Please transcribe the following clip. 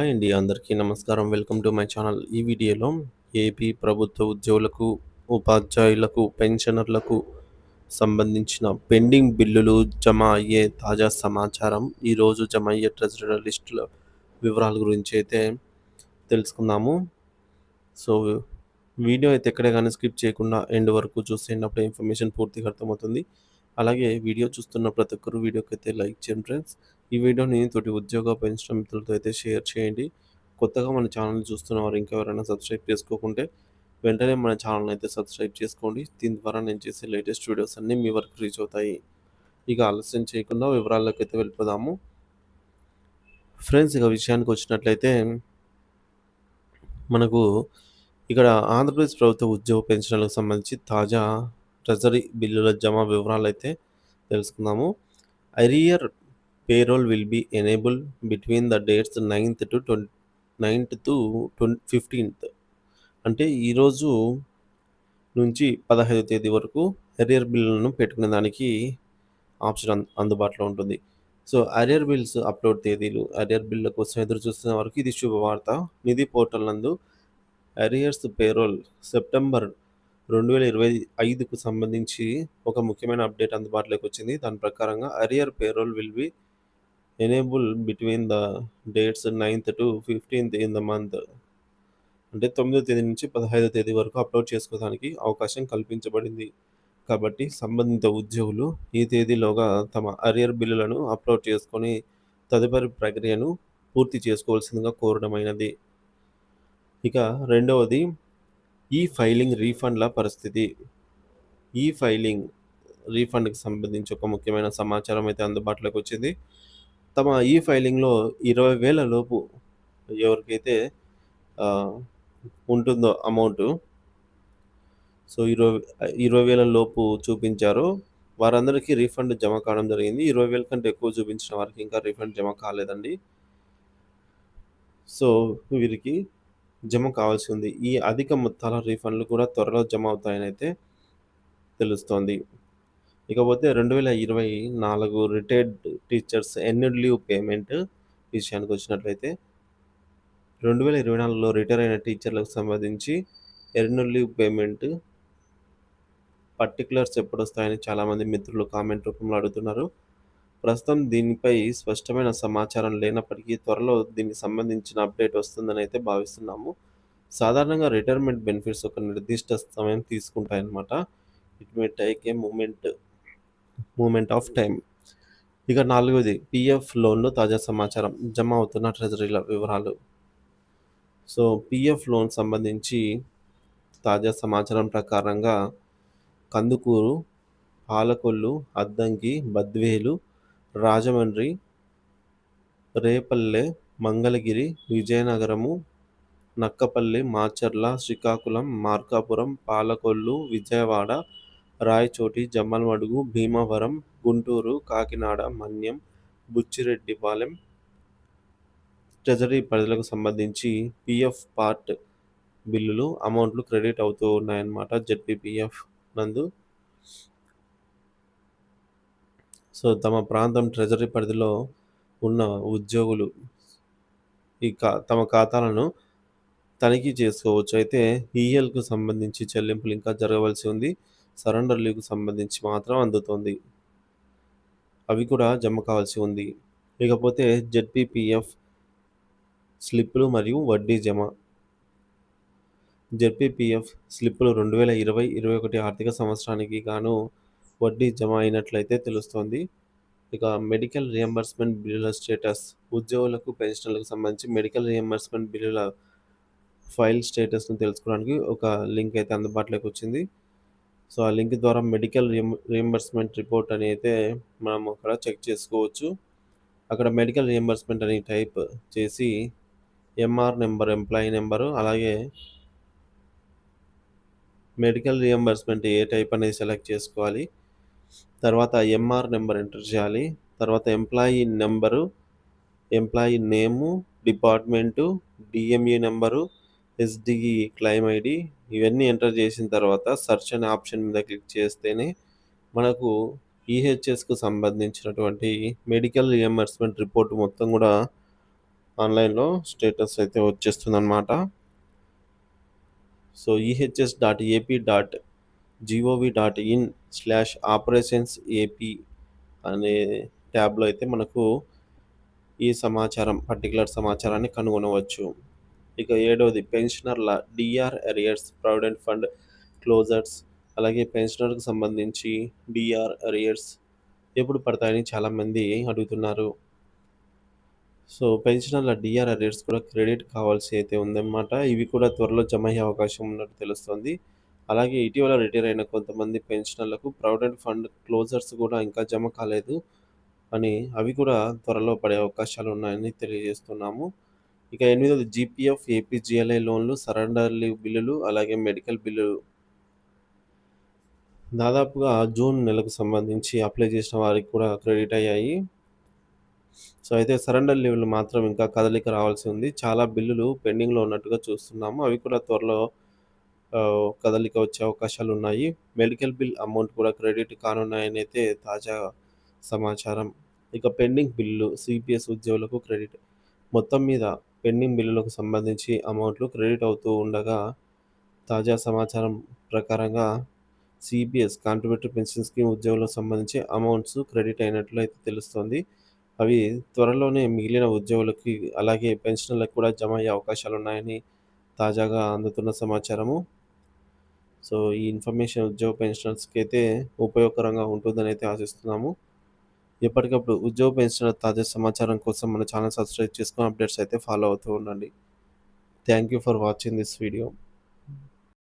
Hi అండి అందరికీ నమస్కారం. Welcome to my channel. ఈ వీడియోలో ఏపీ ప్రభుత్వ ఉద్యోగులకు ఉపాధ్యాయులకు పెన్షనర్లకు సంబంధించిన పెండింగ్ బిల్లులు జమ అయ్యే తాజా సమాచారం ఈరోజు జమ అయ్యే ట్రెజరీ లిస్టుల వివరాల గురించి అయితే తెలుసుకుందాము. సో వీడియో అయితే ఎక్కడే కానీ స్కిప్ చేయకుండా ఎండ్ వరకు చూసేటప్పుడు ఇన్ఫర్మేషన్ పూర్తిగా అర్థమవుతుంది. అలాగే వీడియో చూస్తున్న ప్రతి ఒక్కరు వీడియోకి అయితే లైక్ చేయండి ఫ్రెండ్స్. ఈ వీడియోని తోటి ఉద్యోగ పెంచడం మిత్రులతో అయితే షేర్ చేయండి. కొత్తగా మన ఛానల్ చూస్తున్న వారు ఇంకెవరైనా సబ్స్క్రైబ్ చేసుకోకుంటే వెంటనే మన ఛానల్ అయితే సబ్స్క్రైబ్ చేసుకోండి. దీని ద్వారా నేను చేసే లేటెస్ట్ వీడియోస్ అన్నీ మీ వరకు రీచ్ అవుతాయి. ఇక ఆలస్యం చేయకుండా వివరాల్లోకి అయితే వెళ్ళిపోదాము. ఫ్రెండ్స్ ఇక విషయానికి వచ్చినట్లయితే మనకు ఇక్కడ ఆంధ్రప్రదేశ్ ప్రభుత్వ ఉద్యోగ పెన్షన్లకు సంబంధించి తాజా ట్రెజరీ బిల్లుల జమ వివరాలు అయితే తెలుసుకుందాము. Arrear payroll will be enable between the dates ninth to twenty ninth to twenty fifteenth. అంటే ఈరోజు నుంచి పదహైదు తేదీ వరకు అరియర్ బిల్లులను పెట్టుకునే దానికి ఆప్షన్ అందు అందుబాటులో ఉంటుంది. సో అరియర్ బిల్స్ అప్లోడ్ తేదీలు అరియర్ బిల్ల కోసం ఎదురు చూస్తున్న వరకు ఇది శుభవార్త. నిధి పోర్టల్ నందు అరియర్స్ పేరోల్ సెప్టెంబర్ రెండు వేల ఇరవై ఐదుకు సంబంధించి ఒక ముఖ్యమైన అప్డేట్ అందుబాటులోకి వచ్చింది. దాని ప్రకారంగా arrear payroll will be enable between the dates ninth to fifteenth in the month. అంటే తొమ్మిదో తేదీ నుంచి పదహైదో తేదీ వరకు అప్లోడ్ చేసుకోవడానికి అవకాశం కల్పించబడింది. కాబట్టి సంబంధిత ఉద్యోగులు ఈ తేదీలోగా తమ అరియర్ బిల్లులను అప్లోడ్ చేసుకొని తదుపరి ప్రక్రియను పూర్తి చేసుకోవాల్సిందిగా కోరడమైనది. ఇక రెండవది ఈ ఫైలింగ్ రీఫండ్ల పరిస్థితి. ఈ ఫైలింగ్ రీఫండ్కి సంబంధించి ఒక ముఖ్యమైన సమాచారం అయితే అందుబాటులోకి వచ్చింది. తమ ఈ ఫైలింగ్లో ఇరవై వేల లోపు ఎవరికైతే ఉంటుందో అమౌంట్ సో ఇరవై ఇరవై వేల లోపు చూపించారో వారందరికీ రీఫండ్ జమ కావడం జరిగింది. ఇరవై వేల కంటే ఎక్కువ చూపించిన వారికి ఇంకా రీఫండ్ జమ కాలేదండి. సో వీరికి జమ కావాల్సి ఉంది. ఈ అధిక మొత్తాల రీఫండ్లు కూడా త్వరలో జమ అవుతాయని అయితే తెలుస్తోంది. ఇకపోతే రెండు వేల ఇరవై నాలుగు రిటైర్డ్ టీచర్స్ ఎన్యుడ్ లీవ్ పేమెంట్ విషయానికి వచ్చినట్లయితే రెండు వేల ఇరవై నాలుగులో రిటైర్ అయిన టీచర్లకు సంబంధించి ఎన్యుడ్ లీవ్ పేమెంట్ పర్టికులర్స్ ఎప్పుడు వస్తాయని చాలామంది మిత్రులు కామెంట్ రూపంలో అడుగుతున్నారు. ప్రస్తుతం దీనిపై స్పష్టమైన సమాచారం లేనప్పటికీ త్వరలో దీనికి సంబంధించిన అప్డేట్ వస్తుందని అయితే భావిస్తున్నాము. సాధారణంగా రిటైర్మెంట్ బెనిఫిట్స్ ఒక నిర్దిష్ట సమయం తీసుకుంటాయన్నమాట. It may take a moment moment of time ఇక నాలుగవది పిఎఫ్ లోన్లో తాజా సమాచారం జమ అవుతున్న ట్రెజరీల వివరాలు. సో పిఎఫ్ లోన్ సంబంధించి తాజా సమాచారం ప్రకారంగా కందుకూరు పాలకొల్లు అద్దంకి బద్వేలు రాజమండ్రి రేపల్లె మంగళగిరి విజయనగరము నక్కపల్లి మాచర్ల శ్రీకాకుళం మార్కాపురం పాలకొల్లు విజయవాడ రాయచోటి జమ్మలమడుగు భీమవరం గుంటూరు కాకినాడ మన్యం బుచ్చిరెడ్డిపాలెం ట్రెజరీ పరిధులకు సంబంధించి పిఎఫ్ పార్ట్ బిల్లులు అమౌంట్లు క్రెడిట్ అవుతూ ఉన్నాయన్నమాట జెడ్పీపీఎఫ్ నందు. సో తమ ప్రాంతం ట్రెజరీ పరిధిలో ఉన్న ఉద్యోగులు ఈ కా తమ ఖాతాలను తనిఖీ చేసుకోవచ్చు. అయితే ఈఎల్కు సంబంధించి చెల్లింపులు ఇంకా జరగవలసి ఉంది. సరెండర్ లీవ్కు సంబంధించి మాత్రం అందుతోంది. అవి కూడా జమ కావాల్సి ఉంది. ఇకపోతే జెడ్పీపీఎఫ్ స్లిప్పులు మరియు వడ్డీ జమ. జెడ్పీపీఎఫ్ స్లిప్పులు రెండు వేల ఇరవై ఇరవై ఒకటి ఆర్థిక సంవత్సరానికి గాను వడ్డీ జమ అయినట్లయితే తెలుస్తోంది. ఇక మెడికల్ రియంబర్స్మెంట్ బిల్లుల స్టేటస్ ఉద్యోగులకు పెన్షన్లకు సంబంధించి మెడికల్ రియంబర్స్మెంట్ బిల్లుల ఫైల్ స్టేటస్ను తెలుసుకోవడానికి ఒక లింక్ అయితే అందుబాటులోకి వచ్చింది. సో ఆ లింక్ ద్వారా మెడికల్ రియంబర్స్మెంట్ రిపోర్ట్ అని అయితే మనం అక్కడ చెక్ చేసుకోవచ్చు. అక్కడ మెడికల్ రియంబర్స్మెంట్ అని టైప్ చేసి ఎంఆర్ నెంబర్ ఎంప్లాయీ నెంబరు అలాగే మెడికల్ రియంబర్స్మెంట్ ఏ టైప్ అనేది సెలెక్ట్ చేసుకోవాలి. తర్వాత ఎంఆర్ నెంబర్ ఎంటర్ చేయాలి. తర్వాత employee number employee name department DME number SDE claim ID ఇవన్నీ ఎంటర్ చేసిన తర్వాత సెర్చ్ అనే ఆప్షన్ మీద క్లిక్ చేస్తేనే మనకు ఈహెచ్ఎస్కు సంబంధించినటువంటి మెడికల్ రియంబర్స్మెంట్ రిపోర్ట్ మొత్తం కూడా ఆన్‌లైన్‌లో స్టేటస్ అయితే వచ్చేస్తుందన్నమాట. So, EHS dot AP dot G O V dot in slash operations AP అనే ట్యాబ్‌లో అయితే మనకు ఈ సమాచారం పర్టికులర్ సమాచారాన్ని కనుగొనవచ్చు. ఇక ఏడవది పెన్షనర్ల DR arrears provident fund closures అలాగే పెన్షనర్‌కి సంబంధించి డిఆర్ అరియర్స్ ఎప్పుడు పడతాయని చాలామంది అడుగుతున్నారు. సో, పెన్షనర్ల డిఆర్ అరియర్స్ కూడా క్రెడిట్ కావాల్సి అయితే ఉందన్నమాట. ఇవి కూడా త్వరలో జమ అయ్యే అవకాశం ఉన్నట్టు తెలుస్తుంది అలాగే ఇటీవల రిటైర్ అయిన కొంతమంది పెన్షనర్లకు ప్రావిడెంట్ ఫండ్ క్లోజర్స్ కూడా ఇంకా జమ కాలేదు అని అవి కూడా త్వరలో పడే అవకాశాలు ఉన్నాయని తెలియజేస్తున్నాము. ఇక ఎనిమిదవది జీపీఎఫ్, ఏపీజీఎల్ఐ లోన్లు, సరెండర్ లీవ్ బిల్లులు అలాగే మెడికల్ బిల్లులు దాదాపుగా జూన్ నెలకు సంబంధించి అప్లై చేసిన వారికి కూడా క్రెడిట్ అయ్యాయి. సో, అయితే సరెండర్ లీవ్‌లు మాత్రం ఇంకా కదలిక రావాల్సి ఉంది. చాలా బిల్లులు పెండింగ్‌లో ఉన్నట్టుగా చూస్తున్నాము. అవి కూడా త్వరలో కదలిక వచ్చే అవకాశాలు ఉన్నాయి మెడికల్ బిల్ అమౌంట్ కూడా క్రెడిట్ కానున్నాయనైతే తాజా సమాచారం. ఇక పెండింగ్ బిల్లులు సీపీఎస్ ఉద్యోగులకు క్రెడిట్. మొత్తం మీద పెండింగ్ బిల్లులకు సంబంధించి అమౌంట్‌లు క్రెడిట్ అవుతూ ఉండగా, తాజా సమాచారం ప్రకారంగా సీపీఎస్ కాంట్రిబ్యూటరీ పెన్షన్ స్కీమ్ ఉద్యోగులకు సంబంధించి అమౌంట్స్ క్రెడిట్ అయినట్లు అయితే తెలుస్తోంది. అవి త్వరలోనే మిగిలిన ఉద్యోగులకి అలాగే పెన్షన్లకు కూడా జమ అయ్యే అవకాశాలు ఉన్నాయని తాజాగా అందుతున్న సమాచారము. సో, ఈ ఇన్ఫర్మేషన్ ఉద్యోగ పెన్షనర్స్‌కి అయితే ఉపయోగకరంగా ఉంటుందని అయితే ఆశిస్తున్నాము. ఎప్పటికప్పుడు ఉద్యోగ పెన్షనర్ తాజా సమాచారం కోసం మన ఛానల్ సబ్స్క్రైబ్ చేసుకుని అప్డేట్స్ అయితే ఫాలో అవుతూ ఉండండి. Thank you for watching this video.